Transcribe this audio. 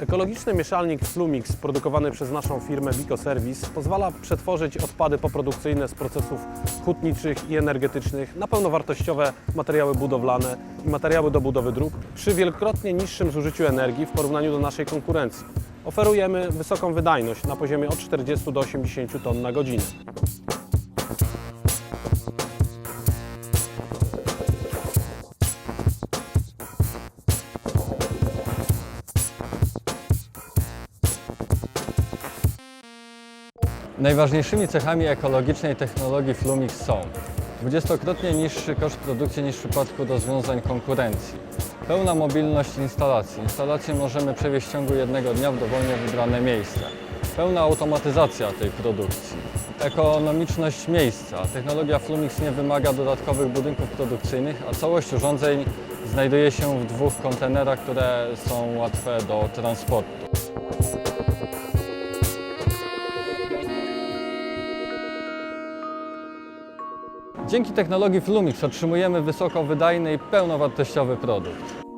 Ekologiczny mieszalnik Flumix produkowany przez naszą firmę Bikoservice pozwala przetworzyć odpady poprodukcyjne z procesów hutniczych i energetycznych na pełnowartościowe materiały budowlane i materiały do budowy dróg przy wielokrotnie niższym zużyciu energii w porównaniu do naszej konkurencji. Oferujemy wysoką wydajność na poziomie od 40 do 80 ton na godzinę. Najważniejszymi cechami ekologicznej technologii Flumix są dwudziestokrotnie niższy koszt produkcji niż w przypadku rozwiązań konkurencji, pełna mobilność instalacji. Instalację możemy przewieźć w ciągu jednego dnia w dowolnie wybrane miejsca, pełna automatyzacja tej produkcji, ekonomiczność miejsca. Technologia Flumix nie wymaga dodatkowych budynków produkcyjnych, a całość urządzeń znajduje się w dwóch kontenerach, które są łatwe do transportu. Dzięki technologii Flumix otrzymujemy wysoko wydajny i pełnowartościowy produkt.